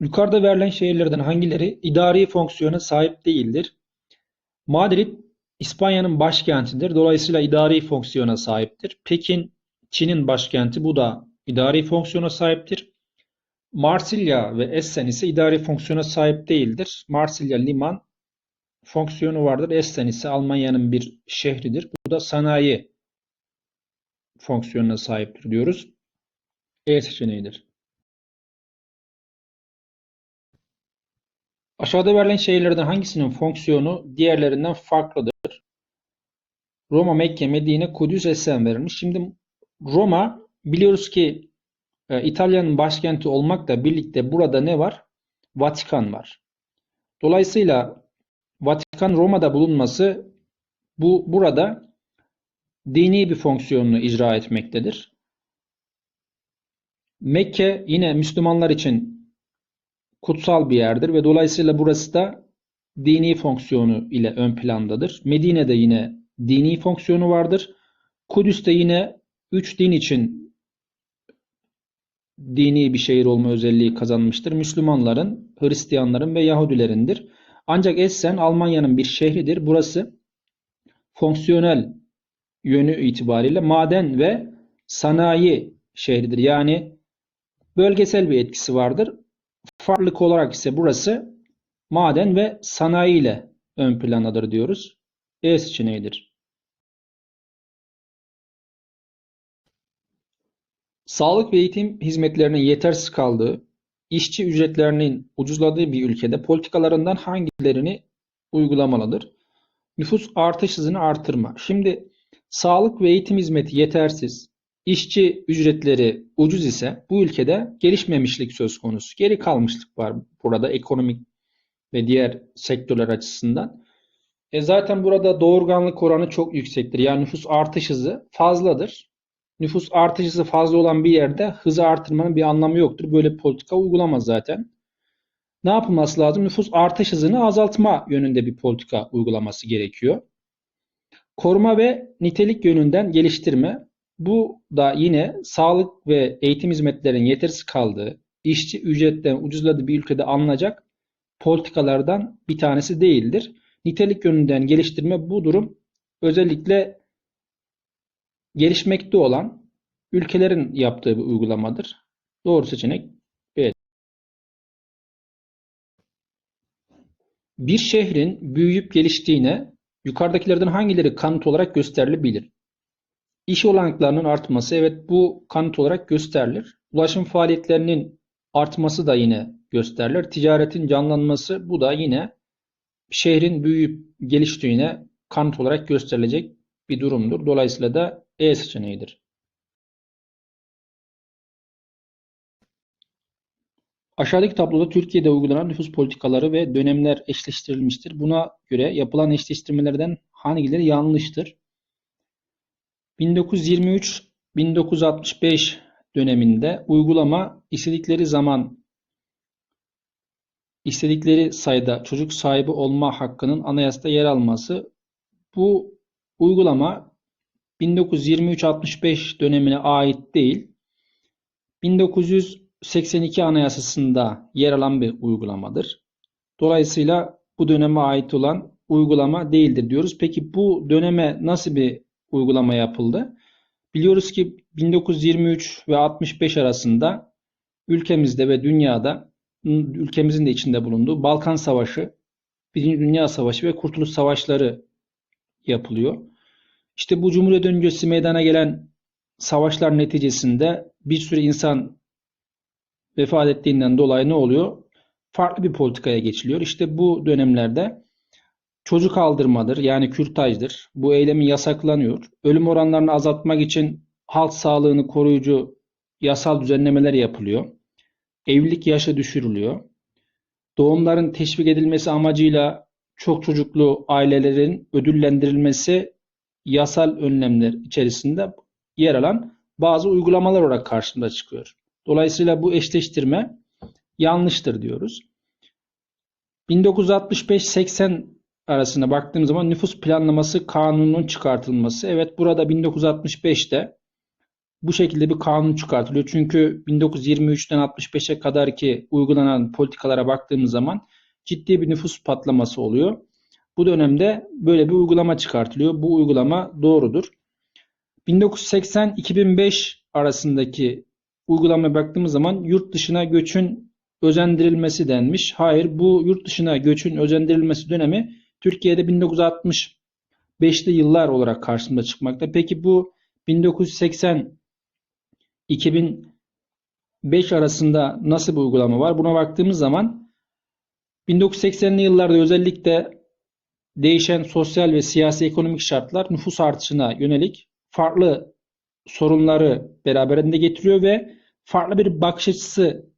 Yukarıda verilen şehirlerden hangileri idari fonksiyona sahip değildir? Madrid, İspanya'nın başkentidir. Dolayısıyla idari fonksiyona sahiptir. Pekin, Çin'in başkenti. Bu da idari fonksiyona sahiptir. Marsilya ve Essen ise idari fonksiyona sahip değildir. Marsilya liman fonksiyonu vardır. Essen ise Almanya'nın bir şehridir. Bu da sanayi fonksiyonuna sahiptir diyoruz. E seçeneğidir. Aşağıda verilen şehirlerden hangisinin fonksiyonu diğerlerinden farklıdır? Roma, Mekke, Medine, Kudüs, Essen verilmiş. Şimdi Roma biliyoruz ki e, İtalya'nın başkenti olmakla birlikte burada ne var? Vatikan var. Dolayısıyla Vatikan Roma'da bulunması bu burada dini bir fonksiyonunu icra etmektedir. Mekke yine Müslümanlar için kutsal bir yerdir ve dolayısıyla burası da dini fonksiyonu ile ön plandadır. Medine'de yine dini fonksiyonu vardır. Kudüs'te yine üç din için dini bir şehir olma özelliği kazanmıştır. Müslümanların, Hristiyanların ve Yahudilerindir. Ancak Essen Almanya'nın bir şehridir. Burası fonksiyonel yönü itibariyle maden ve sanayi şehridir. Yani bölgesel bir etkisi vardır. Farklılık olarak ise burası maden ve sanayi ile ön plandadır diyoruz. E seçeneğidir. Sağlık ve eğitim hizmetlerinin yetersiz kaldığı, işçi ücretlerinin ucuzladığı bir ülkede politikalarından hangilerini uygulamalıdır? Nüfus artış hızını artırma. Şimdi sağlık ve eğitim hizmeti yetersiz, işçi ücretleri ucuz ise bu ülkede gelişmemişlik söz konusu. Geri kalmışlık var burada ekonomik ve diğer sektörler açısından. E zaten burada doğurganlık oranı çok yüksektir. Yani nüfus artış hızı fazladır. Nüfus artış hızı fazla olan bir yerde hızı artırmanın bir anlamı yoktur. Böyle politika uygulamaz zaten. Ne yapılması lazım? Nüfus artış hızını azaltma yönünde bir politika uygulaması gerekiyor. Koruma ve nitelik yönünden geliştirme. Bu da yine sağlık ve eğitim hizmetlerinin yetersiz kaldığı, işçi ücretten ucuzladığı bir ülkede alınacak politikalardan bir tanesi değildir. Nitelik yönünden geliştirme bu durum özellikle gelişmekte olan ülkelerin yaptığı bir uygulamadır. Doğru seçenek B. Bir şehrin büyüyüp geliştiğine yukarıdakilerden hangileri kanıt olarak gösterilebilir? İş olanaklarının artması evet bu kanıt olarak gösterilir. Ulaşım faaliyetlerinin artması da yine gösterilir. Ticaretin canlanması bu da yine şehrin büyüyüp geliştiğine kanıt olarak gösterilecek bir durumdur. Dolayısıyla da E seçeneğidir. Aşağıdaki tabloda Türkiye'de uygulanan nüfus politikaları ve dönemler eşleştirilmiştir. Buna göre yapılan eşleştirmelerden hangileri yanlıştır? 1923-1965 döneminde uygulama istedikleri zaman istedikleri sayıda çocuk sahibi olma hakkının anayasada yer alması bu uygulama 1923-65 dönemine ait değil. 1982 Anayasası'nda yer alan bir uygulamadır. Dolayısıyla bu döneme ait olan uygulama değildir diyoruz. Peki bu döneme nasıl bir uygulama yapıldı? Biliyoruz ki 1923 ve 65 arasında ülkemizde ve dünyada ülkemizin de içinde bulunduğu Balkan Savaşı, Birinci Dünya Savaşı ve Kurtuluş Savaşları yapılıyor. İşte bu Cumhuriyet öncesi meydana gelen savaşlar neticesinde bir sürü insan vefat ettiğinden dolayı ne oluyor? Farklı bir politikaya geçiliyor. İşte bu dönemlerde çocuk aldırmadır yani kürtajdır. Bu eylemi yasaklanıyor. Ölüm oranlarını azaltmak için halk sağlığını koruyucu yasal düzenlemeler yapılıyor. Evlilik yaşı düşürülüyor. Doğumların teşvik edilmesi amacıyla çok çocuklu ailelerin ödüllendirilmesi yasal önlemler içerisinde yer alan bazı uygulamalar olarak karşımıza çıkıyor. Dolayısıyla bu eşleştirme yanlıştır diyoruz. 1965-80 arasında baktığımız zaman nüfus planlaması kanununun çıkartılması. Evet burada 1965'te bu şekilde bir kanun çıkartılıyor. Çünkü 1923'ten 65'e kadar ki uygulanan politikalara baktığımız zaman ciddi bir nüfus patlaması oluyor. Bu dönemde böyle bir uygulama çıkartılıyor. Bu uygulama doğrudur. 1980-2005 arasındaki uygulamaya baktığımız zaman yurt dışına göçün özendirilmesi denmiş. Hayır, bu yurt dışına göçün özendirilmesi dönemi Türkiye'de 1965'li yıllar olarak karşımıza çıkmakta. Peki bu 1980 2005 arasında nasıl bir uygulama var? Buna baktığımız zaman 1980'li yıllarda özellikle değişen sosyal ve siyasi ekonomik şartlar nüfus artışına yönelik farklı sorunları beraberinde getiriyor ve farklı bir bakış açısı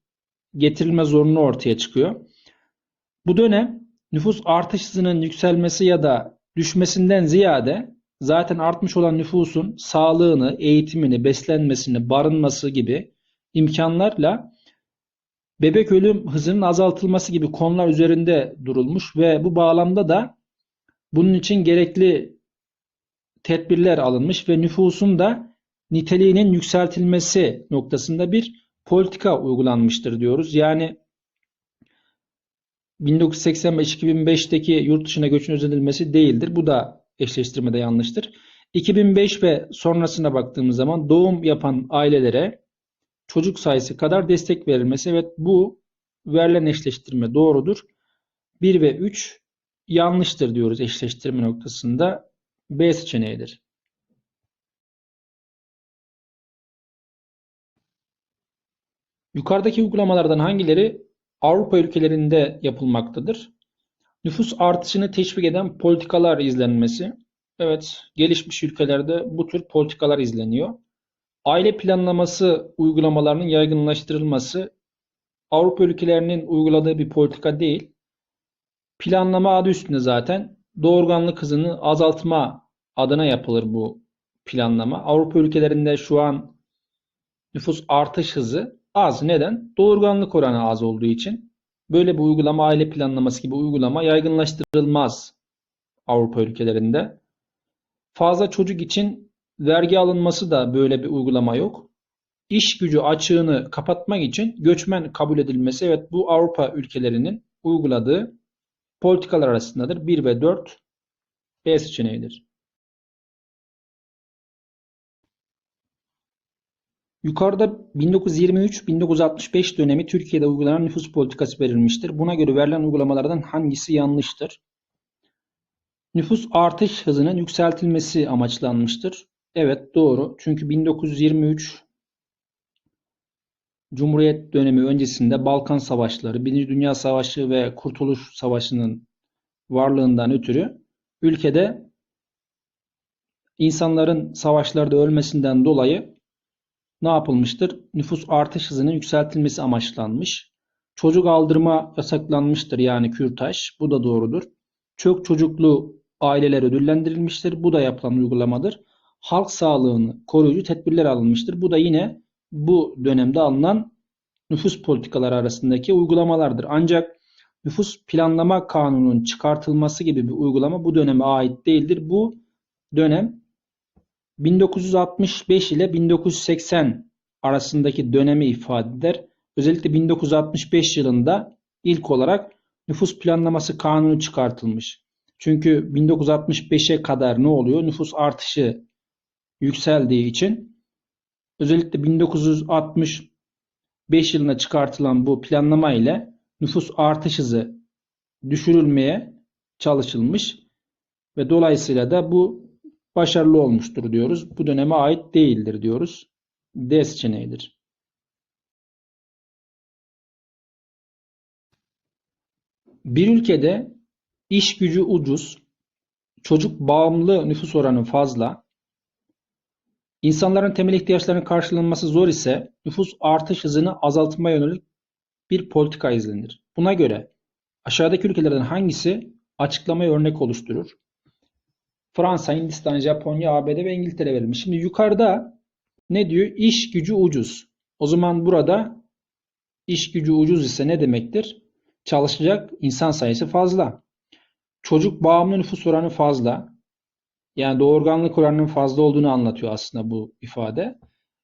getirilme zorunlu ortaya çıkıyor. Bu dönem nüfus artış hızının yükselmesi ya da düşmesinden ziyade zaten artmış olan nüfusun sağlığını, eğitimini, beslenmesini, barınması gibi imkanlarla bebek ölüm hızının azaltılması gibi konular üzerinde durulmuş ve bu bağlamda da bunun için gerekli tedbirler alınmış ve nüfusun da niteliğinin yükseltilmesi noktasında bir politika uygulanmıştır diyoruz. Yani 1985-2005'teki yurt dışına göçün özenilmesi değildir. Bu da eşleştirmede yanlıştır. 2005 ve sonrasına baktığımız zaman doğum yapan ailelere çocuk sayısı kadar destek verilmesi. Evet bu verilen eşleştirme doğrudur. 1 ve 3 yanlıştır diyoruz eşleştirme noktasında. B seçeneğidir. Yukarıdaki uygulamalardan hangileri Avrupa ülkelerinde yapılmaktadır? Nüfus artışını teşvik eden politikalar izlenmesi. Evet, gelişmiş ülkelerde bu tür politikalar izleniyor. Aile planlaması uygulamalarının yaygınlaştırılması Avrupa ülkelerinin uyguladığı bir politika değil. Planlama adı üstünde zaten doğurganlık hızını azaltma adına yapılır bu planlama. Avrupa ülkelerinde şu an nüfus artış hızı az. Neden? Doğurganlık oranı az olduğu için. Böyle bir uygulama aile planlaması gibi uygulama yaygınlaştırılmaz Avrupa ülkelerinde. Fazla çocuk için vergi alınması da böyle bir uygulama yok. İş gücü açığını kapatmak için göçmen kabul edilmesi evet bu Avrupa ülkelerinin uyguladığı politikalar arasındadır. 1 ve 4 B seçeneğidir. Yukarıda 1923-1965 dönemi Türkiye'de uygulanan nüfus politikası verilmiştir. Buna göre verilen uygulamalardan hangisi yanlıştır? Nüfus artış hızının yükseltilmesi amaçlanmıştır. Evet doğru. Çünkü 1923 Cumhuriyet dönemi öncesinde Balkan Savaşları, Birinci Dünya Savaşı ve Kurtuluş Savaşı'nın varlığından ötürü ülkede insanların savaşlarda ölmesinden dolayı ne yapılmıştır? Nüfus artış hızının yükseltilmesi amaçlanmış. Çocuk aldırma yasaklanmıştır yani kürtaj. Bu da doğrudur. Çok çocuklu aileler ödüllendirilmiştir. Bu da yapılan uygulamadır. Halk sağlığını koruyucu tedbirler alınmıştır. Bu da yine bu dönemde alınan nüfus politikaları arasındaki uygulamalardır. Ancak nüfus planlama kanununun çıkartılması gibi bir uygulama bu döneme ait değildir. Bu dönem 1965 ile 1980 arasındaki dönemi ifade eder. Özellikle 1965 yılında ilk olarak nüfus planlaması kanunu çıkartılmış. Çünkü 1965'e kadar ne oluyor? Nüfus artışı yükseldiği için özellikle 1965 yılına çıkartılan bu planlama ile nüfus artış hızı düşürülmeye çalışılmış ve dolayısıyla da bu başarılı olmuştur diyoruz. Bu döneme ait değildir diyoruz. D seçeneğidir. Bir ülkede iş gücü ucuz, çocuk bağımlı nüfus oranı fazla, insanların temel ihtiyaçlarının karşılanması zor ise nüfus artış hızını azaltmaya yönelik bir politika izlenir. Buna göre aşağıdaki ülkelerden hangisi açıklamaya örnek oluşturur? Fransa, Hindistan, Japonya, ABD ve İngiltere verilmiş. Şimdi yukarıda ne diyor? İş gücü ucuz. O zaman burada iş gücü ucuz ise ne demektir? Çalışacak insan sayısı fazla. Çocuk bağımlı nüfus oranı fazla. Yani doğurganlık oranının fazla olduğunu anlatıyor aslında bu ifade.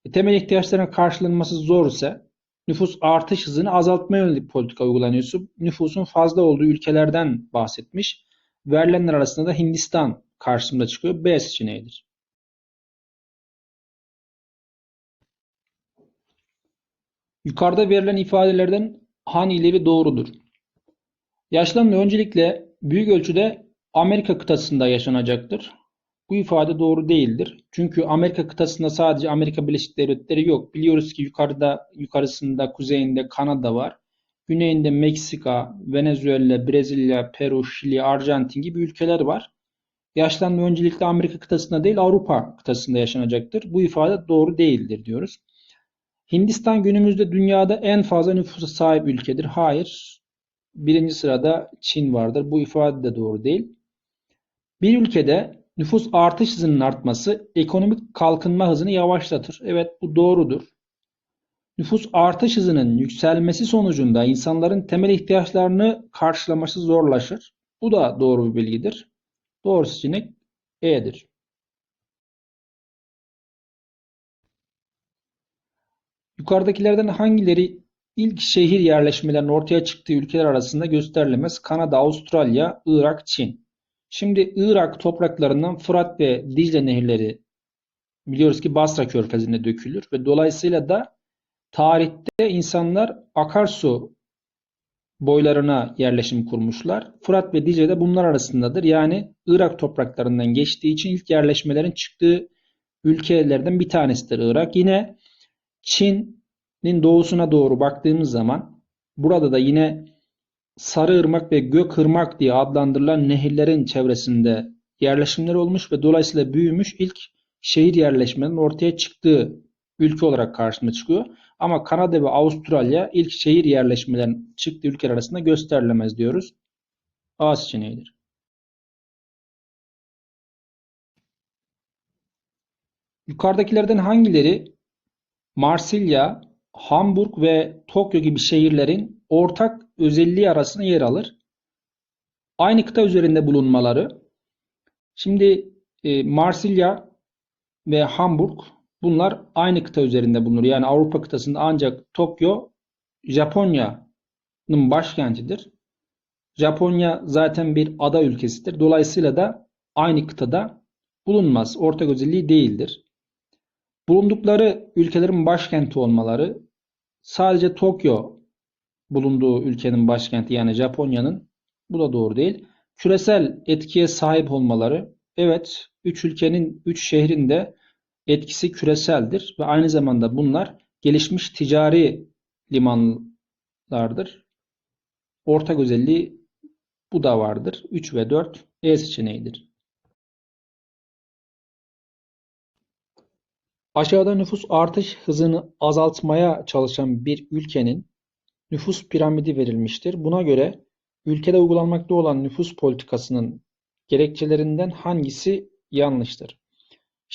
E, temel ihtiyaçların karşılanması zor ise nüfus artış hızını azaltmaya yönelik politika uygulanıyorsa nüfusun fazla olduğu ülkelerden bahsetmiş. Verilenler arasında da Hindistan karşımıza çıkıyor. B seçeneğidir. Yukarıda verilen ifadelerden hangileri doğrudur? Yaşlanma öncelikle büyük ölçüde Amerika kıtasında yaşanacaktır. Bu ifade doğru değildir. Çünkü Amerika kıtasında sadece Amerika Birleşik Devletleri yok. Biliyoruz ki yukarıda, yukarısında, kuzeyinde Kanada var. Güneyinde Meksika, Venezuela, Brezilya, Peru, Şili, Arjantin gibi ülkeler var. Yaşlanma öncelikle Amerika kıtasında değil Avrupa kıtasında yaşanacaktır. Bu ifade doğru değildir diyoruz. Hindistan günümüzde dünyada en fazla nüfusa sahip ülkedir. Hayır. Birinci sırada Çin vardır. Bu ifade de doğru değil. Bir ülkede nüfus artış hızının artması ekonomik kalkınma hızını yavaşlatır. Evet bu doğrudur. Nüfus artış hızının yükselmesi sonucunda insanların temel ihtiyaçlarını karşılaması zorlaşır. Bu da doğru bir bilgidir. Doğru seçenek E'dir. Yukarıdakilerden hangileri ilk şehir yerleşmelerinin ortaya çıktığı ülkeler arasında gösterilemez? Kanada, Avustralya, Irak, Çin. Şimdi Irak topraklarından Fırat ve Dicle nehirleri biliyoruz ki Basra körfezine dökülür ve dolayısıyla da tarihte insanlar akarsu boylarına yerleşim kurmuşlar. Fırat ve Dicle de bunlar arasındadır. Yani Irak topraklarından geçtiği için ilk yerleşmelerin çıktığı ülkelerden bir tanesidir Irak. Yine Çin'in doğusuna doğru baktığımız zaman burada da yine Sarıırmak ve Gökırmak diye adlandırılan nehirlerin çevresinde yerleşimler olmuş ve dolayısıyla büyümüş ilk şehir yerleşmenin ortaya çıktığı ülke olarak karşıma çıkıyor. Ama Kanada ve Avustralya ilk şehir yerleşmelerin çıktığı ülkeler arasında gösterilemez diyoruz. A seçeneğidir. Yukarıdakilerden hangileri Marsilya, Hamburg ve Tokyo gibi şehirlerin ortak özelliği arasında yer alır? Aynı kıta üzerinde bulunmaları. Şimdi e, Marsilya ve Hamburg bunlar aynı kıta üzerinde bulunur. Yani Avrupa kıtasında ancak Tokyo Japonya'nın başkentidir. Japonya zaten bir ada ülkesidir. Dolayısıyla da aynı kıtada bulunmaz. Ortak özelliği değildir. Bulundukları ülkelerin başkenti olmaları sadece Tokyo bulunduğu ülkenin başkenti yani Japonya'nın bu da doğru değil. Küresel etkiye sahip olmaları evet 3 ülkenin 3 şehrin de etkisi küreseldir ve aynı zamanda bunlar gelişmiş ticari limanlardır. Ortak özelliği bu da vardır. 3 ve 4 E seçeneğidir. Aşağıda nüfus artış hızını azaltmaya çalışan bir ülkenin nüfus piramidi verilmiştir. Buna göre ülkede uygulanmakta olan nüfus politikasının gerekçelerinden hangisi yanlıştır?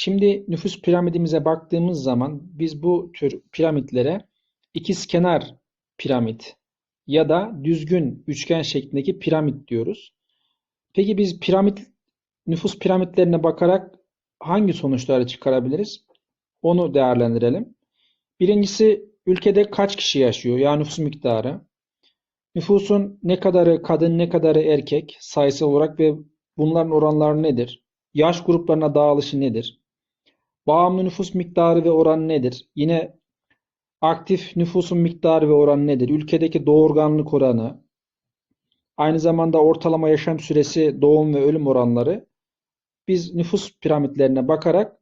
Şimdi nüfus piramidimize baktığımız zaman biz bu tür piramitlere ikizkenar piramit ya da düzgün üçgen şeklindeki piramit diyoruz. Peki biz piramit nüfus piramitlerine bakarak hangi sonuçları çıkarabiliriz? Onu değerlendirelim. Birincisi ülkede kaç kişi yaşıyor? Yani nüfus miktarı. Nüfusun ne kadarı kadın ne kadarı erkek sayısal olarak ve bunların oranları nedir? Yaş gruplarına dağılışı nedir? Bağımlı nüfus miktarı ve oranı nedir? Yine aktif nüfusun miktarı ve oranı nedir? Ülkedeki doğurganlık oranı, aynı zamanda ortalama yaşam süresi, doğum ve ölüm oranları biz nüfus piramitlerine bakarak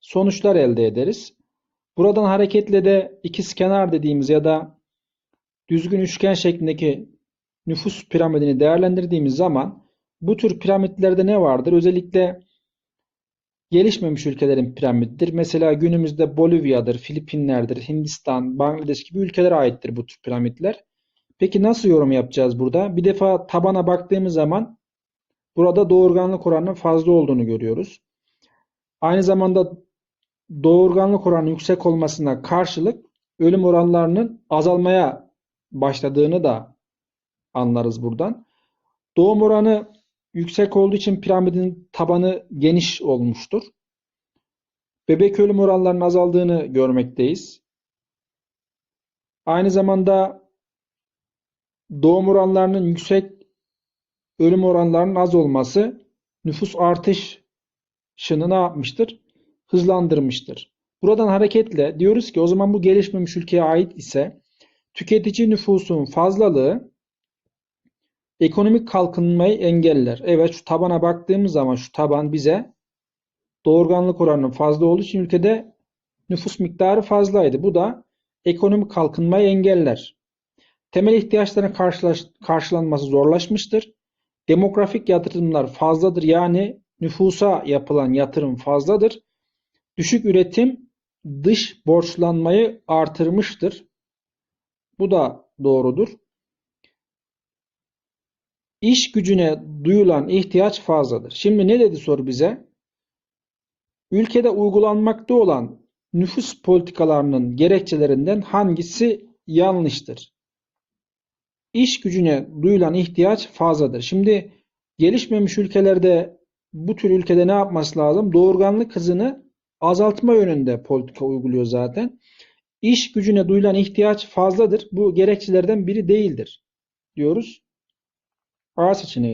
sonuçlar elde ederiz. Buradan hareketle de ikizkenar dediğimiz ya da düzgün üçgen şeklindeki nüfus piramidini değerlendirdiğimiz zaman bu tür piramitlerde ne vardır? Özellikle gelişmemiş ülkelerin piramididir. Mesela günümüzde Bolivya'dır, Filipinler'dir, Hindistan, Bangladeş gibi ülkelere aittir bu tür piramitler. Peki nasıl yorum yapacağız burada? Bir defa tabana baktığımız zaman burada doğurganlık oranının fazla olduğunu görüyoruz. Aynı zamanda doğurganlık oranı yüksek olmasına karşılık ölüm oranlarının azalmaya başladığını da anlarız buradan. Doğum oranı yüksek olduğu için piramidin tabanı geniş olmuştur. bebek ölüm oranlarının azaldığını görmekteyiz. Aynı zamanda doğum oranlarının yüksek, ölüm oranlarının az olması nüfus artışını ne yapmıştır? Hızlandırmıştır. Buradan hareketle diyoruz ki o zaman bu gelişmemiş ülkeye ait ise tüketici nüfusun fazlalığı ekonomik kalkınmayı engeller. Evet şu tabana baktığımız zaman şu taban bize doğurganlık oranının fazla olduğu için ülkede nüfus miktarı fazlaydı. Bu da ekonomik kalkınmayı engeller. Temel ihtiyaçların karşılanması zorlaşmıştır. Demografik yatırımlar fazladır. Yani nüfusa yapılan yatırım fazladır. Düşük üretim dış borçlanmayı artırmıştır. Bu da doğrudur. İş gücüne duyulan ihtiyaç fazladır. Şimdi ne dedi soru bize? Ülkede uygulanmakta olan nüfus politikalarının gerekçelerinden hangisi yanlıştır? İş gücüne duyulan ihtiyaç fazladır. Şimdi gelişmemiş ülkelerde bu tür ülkede ne yapması lazım? Doğurganlık hızını azaltma yönünde politika uyguluyor zaten. İş gücüne duyulan ihtiyaç fazladır. Bu gerekçelerden biri değildir diyoruz. A seçeneği.